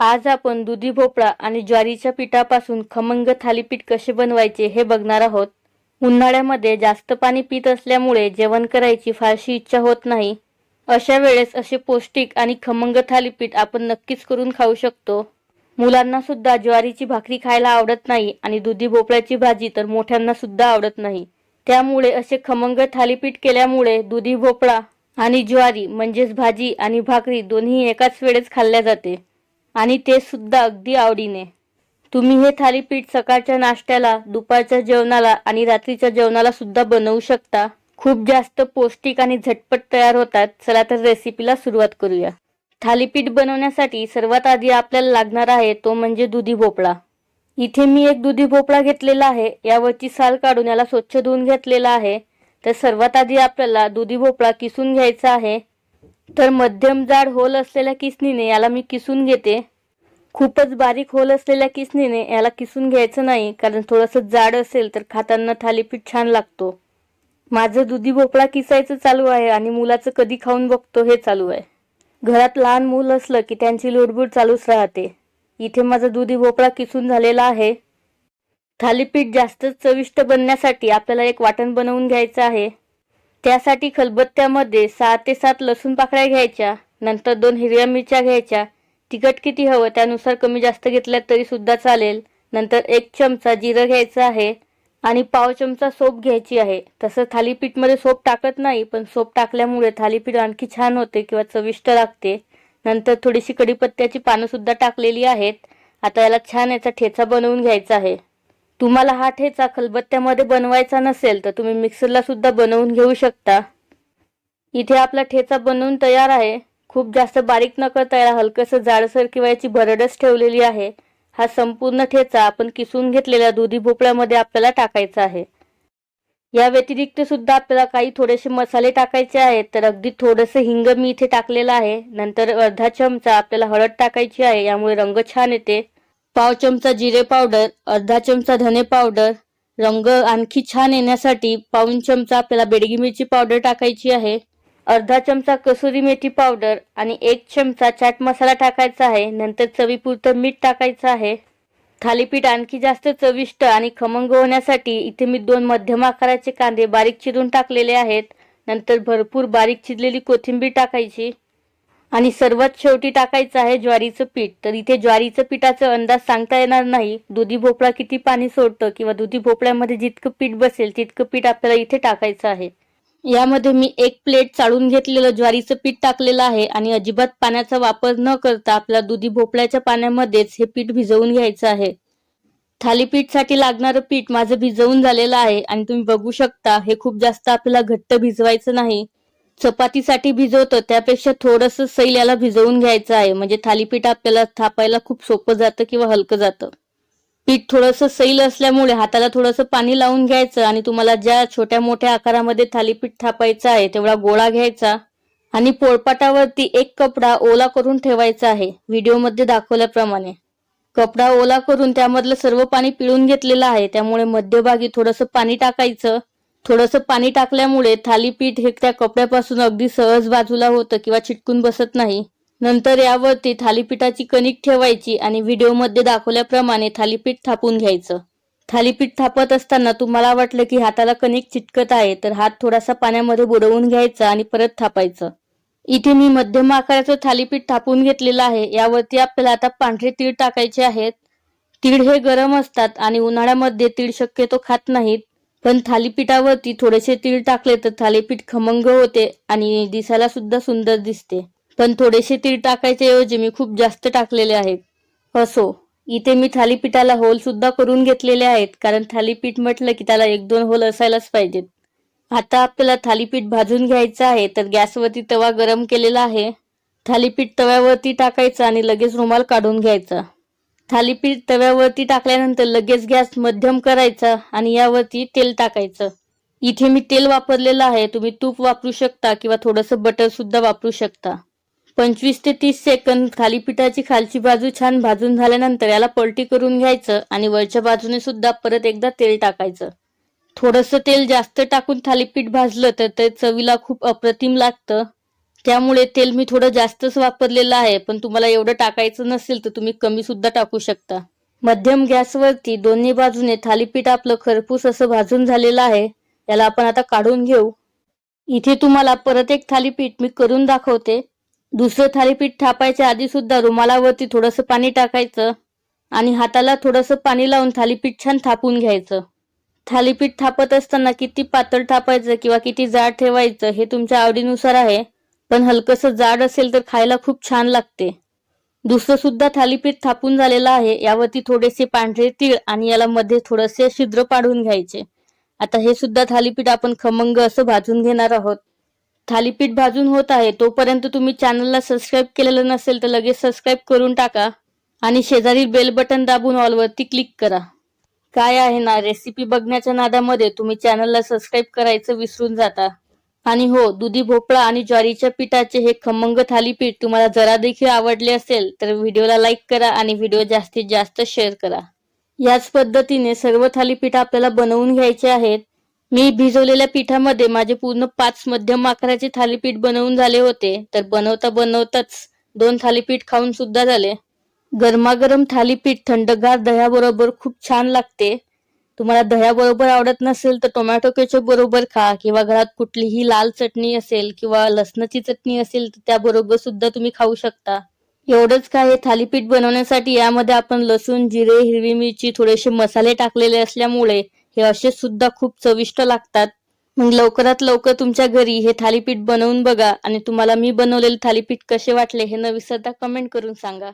आज आपण दुधी भोपळा आणि ज्वारीच्या पिठापासून खमंग थालीपीठ कसे बनवायचे हे बघणार आहोत. उन्हाळ्यामध्ये जास्त पाणी पित असल्यामुळे जेवण करायची फारशी इच्छा होत नाही. अशा वेळेस असे पौष्टिक आणि खमंग थालीपीठ आपण नक्कीच करून खाऊ शकतो. मुलांना सुद्धा ज्वारीची भाकरी खायला आवडत नाही आणि दुधी भोपळ्याची भाजी तर मोठ्यांना सुद्धा आवडत नाही. त्यामुळे असे खमंग थालीपीठ केल्यामुळे दुधी भोपळा आणि ज्वारी म्हणजेच भाजी आणि भाकरी दोन्ही एकाच वेळेस खाल्ल्या जाते. आणि ते सुद्धा अगदी आवडीने. तुम्ही हे थालीपीठ सकाळच्या नाश्त्याला दुपारच्या जेवणाला आणि रात्रीच्या जेवणाला सुद्धा बनवू शकता. खूप जास्त पौष्टिक आणि झटपट तयार होतात. चला तर रेसिपीला सुरुवात करूया. थालीपीठ बनवण्यासाठी सर्वात आधी आपल्याला लागणार आहे तो म्हणजे दुधी भोपळा. इथे मी एक दुधी भोपळा घेतलेला आहे. यावरची साल काढून याला स्वच्छ धुवून घेतलेला आहे. तर सर्वात आधी आपल्याला दुधी भोपळा किसून घ्यायचा आहे. तर मध्यम जाड होल असलेल्या किसणीने याला मी किसून घेते. खूपच बारीक होल असलेल्या किसणीने याला किसून घ्यायचं नाही कारण थोडंसं जाड असेल तर खाताना थालीपीठ छान लागतो. माझं दुधी भोपळा किसायचं चालू आहे आणि मुलाचं कधी खाऊन बघतो हे चालू आहे. घरात लहान मूल असलं की त्यांची लुडबुड चालूच राहते. इथे माझा दुधी भोपळा किसून झालेला आहे. थालीपीठ जास्त चविष्ट बनण्यासाठी आपल्याला एक वाटण बनवून घ्यायचं आहे. त्यासाठी खलबत्त्यामध्ये सहा ते सात लसूण पाकळ्या घ्यायच्या नंतर दोन हिरव्या मिरच्या घ्यायच्या तिखट किती हवं त्यानुसार कमी जास्त घेतल्यात तरी सुद्धा चालेल. नंतर एक चमचा जिरं घ्यायचं आहे आणि पाव चमचा सोप घ्यायची आहे. तसं थालीपीठमध्ये सोप टाकत नाही पण सोप टाकल्यामुळे थालीपीठ आणखी छान होते किंवा चविष्ट लागते. नंतर थोडीशी कढीपत्त्याची पानंसुद्धा टाकलेली आहेत. आता याला छान याचा ठेचा बनवून घ्यायचा आहे. तुम्हाला हा ठेचा खलबत्त्यामध्ये बनवायचा नसेल तर तुम्ही मिक्सरला सुद्धा बनवून घेऊ शकता. इथे आपला ठेचा बनवून तयार आहे. खूप जास्त बारीक न करता याला हलकंसं जाडसर किंवा याची भरडच ठेवलेली आहे. हा संपूर्ण ठेचा आपण किसून घेतलेल्या दुधी भोपळ्यामध्ये आपल्याला टाकायचा आहे. या व्यतिरिक्त सुद्धा आपल्याला काही थोडेसे मसाले टाकायचे आहेत तर अगदी थोडंसं हिंग मी इथे टाकलेलं आहे. नंतर अर्धा चमचा आपल्याला हळद टाकायची आहे यामुळे रंग छान येते. पाव चमचा जिरे पावडर अर्धा चमचा धने पावडर रंग आणखी छान येण्यासाठी पाऊन चमचा आपल्याला बेडगी मिरची पावडर टाकायची आहे. अर्धा चमचा कसुरी मेथी पावडर आणि एक चमचा चाट मसाला टाकायचा आहे. नंतर चवीपुरतं मीठ टाकायचं आहे. थालीपीठ आणखी जास्त चविष्ट आणि खमंग होण्यासाठी इथे मी दोन मध्यम आकाराचे कांदे बारीक चिरून टाकलेले आहेत. नंतर भरपूर बारीक चिरलेली कोथिंबीर टाकायची. आणि सर्वात शेवटी टाकायचं आहे ज्वारीचं पीठ. तर इथे ज्वारीचं पिठाचा अंदाज सांगता येणार नाही. दुधी भोपळा किती पाणी सोडतं किंवा दुधी भोपळ्यामध्ये जितकं पीठ बसेल तितकं पीठ आपल्याला इथे टाकायचं आहे. यामध्ये मी एक प्लेट चाळून घेतलेलं ज्वारीचं पीठ टाकलेलं आहे आणि अजिबात पाण्याचा वापर न करता आपल्या दुधी भोपळ्याच्या पाण्यामध्येच हे पीठ भिजवून घ्यायचं आहे. थालीपीठसाठी लागणारं पीठ माझं भिजवून झालेलं आहे आणि तुम्ही बघू शकता हे खूप जास्त आपल्याला घट्ट भिजवायचं नाही. चपातीसाठी भिजवतं त्यापेक्षा थोडंसं सैल याला भिजवून घ्यायचं आहे. म्हणजे थालीपीठ आपल्याला थापायला खूप सोपं जातं किंवा हलकं जातं. पीठ थोडंसं सैल असल्यामुळे हाताला थोडंसं पाणी लावून घ्यायचं आणि तुम्हाला ज्या छोट्या मोठ्या आकारामध्ये थालीपीठ थापायचं आहे तेवढा गोळा घ्यायचा आणि पोळपाटावरती एक कपडा ओला करून ठेवायचा आहे. व्हिडिओमध्ये दाखवल्याप्रमाणे. कपडा ओला करून त्यामधलं सर्व पाणी पिळून घेतलेलं आहे. त्यामुळे मध्यभागी थोडंसं पाणी टाकायचं. थोडंसं पाणी टाकल्यामुळे थालीपीठ हे त्या कपड्यापासून अगदी सहज बाजूला होतं किंवा चिटकून बसत नाही. नंतर यावरती थालीपीठाची कणिक ठेवायची आणि व्हिडिओमध्ये दाखवल्याप्रमाणे थालीपीठ थापून घ्यायचं. थालीपीठ थापत असताना तुम्हाला वाटलं की हाताला कणिक चिटकत आहे तर हात थोडासा पाण्यामध्ये बुडवून घ्यायचा आणि परत थापायचं. इथे मी मध्यम आकाराचं थालीपीठ थापून घेतलेलं आहे. यावरती आपल्याला आता पांढरे तीळ टाकायचे आहेत. तीळ हे गरम असतात आणि उन्हाळ्यामध्ये तीळ शक्यतो खात नाहीत. पण थालीपीठावरती थोडेसे तीळ टाकले तर थालीपीठ खमंग होते आणि दिसायला सुद्धा सुंदर दिसते. पण थोडेसे तीळ टाकायच्या ऐवजी मी खूप जास्त टाकलेले आहेत. असो इथे मी थालीपीठाला होल सुद्धा करून घेतलेले आहेत कारण थालीपीठ म्हटलं की त्याला एक दोन होल असायलाच पाहिजेत. आता आपल्याला थालीपीठ भाजून घ्यायचं आहे तर गॅसवरती तवा गरम केलेला आहे. थालीपीठ तव्यावरती टाकायचं आणि लगेच रुमाल काढून घ्यायचा. थालीपीठ तव्यावरती टाकल्यानंतर लगेच गॅस मध्यम करायचा आणि यावरती तेल टाकायचं. इथे मी तेल वापरलेलं आहे तुम्ही तूप वापरू शकता किंवा थोडंसं बटर सुद्धा वापरू शकता. पंचवीस ते तीस सेकंद थालीपीठाची खालची बाजू छान भाजून झाल्यानंतर याला पलटी करून घ्यायचं आणि वरच्या बाजूने सुद्धा परत एकदा तेल टाकायचं. थोडंसं तेल जास्त टाकून थालीपीठ भाजलं तर ते चवीला खूप अप्रतिम लागतं. त्यामुळे तेल मी थोडं जास्तच वापरलेलं आहे पण तुम्हाला एवढं टाकायचं नसेल तर तुम्ही कमी सुद्धा टाकू शकता. मध्यम गॅसवरती दोन्ही बाजूने थालीपीठ आपलं खरपूस असं भाजून झालेलं आहे. याला आपण आता काढून घेऊ. इथे तुम्हाला परत एक थालीपीठ मी करून दाखवते. दुसरं थालीपीठ थापायच्या आधी सुद्धा रुमालावरती थोडंसं पाणी टाकायचं आणि हाताला थोडंसं पाणी लावून थालीपीठ छान थापून घ्यायचं. थालीपीठ थापत असताना किती पातळ थापायचं किंवा किती जाड ठेवायचं हे तुमच्या आवडीनुसार आहे पण हलकंसं जाड असेल तर खायला खूप छान लागते. दुसरं सुद्धा थालीपीठ थापून झालेलं आहे यावरती थोडेसे पांढरे तीळ आणि याला मध्ये थोडेसे छिद्र पाडून घ्यायचे. आता हे सुद्धा थालीपीठ आपण खमंग असं भाजून घेणार आहोत. थालीपीठ भाजून होत आहे तोपर्यंत तुम्ही चॅनलला सबस्क्राईब केलेलं नसेल तर लगेच सबस्क्राईब करून टाका आणि शेजारी बेल बटन दाबून ऑलवरती क्लिक करा. काय आहे ना रेसिपी बघण्याच्या नादामध्ये तुम्ही चॅनलला सबस्क्राईब करायचं विसरून जाता. आणि हो दुधी भोपळा आणि ज्वारीच्या पिठाचे हे खमंग थालीपीठ तुम्हाला जरा देखील आवडले असेल तर व्हिडिओला लाईक करा आणि व्हिडिओ जास्तीत जास्त शेअर करा. याच पद्धतीने सर्व थालीपीठ आपल्याला बनवून घ्यायचे आहेत. मी भिजवलेल्या पिठामध्ये माझे पूर्ण पाच मध्यम आकाराचे थालीपीठ बनवून झाले होते. तर बनवता बनवताच दोन थालीपीठ खाऊन सुद्धा झाले. गरमागरम थालीपीठ थंडगार दह्याबरोबर खूप छान लागते. तुम्हाला दह्याबरोबर आवडत नसेल तर टोमॅटो केचप बरोबर खा किंवा घरात कुठलीही लाल चटणी असेल किंवा लसणाची चटणी असेल तर त्याबरोबर सुद्धा तुम्ही खाऊ शकता. एवढंच काय हे थालीपीठ बनवण्यासाठी यामध्ये आपण लसूण जिरे हिरवी मिरची थोडेसे मसाले टाकलेले असल्यामुळे हे असे सुद्धा खूप चविष्ट लागतात. मग लवकरात लवकर तुमच्या घरी हे थालीपीठ बनवून बघा आणि तुम्हाला मी बनवलेले थालीपीठ कसे वाटले हे न विसरता कमेंट करून सांगा.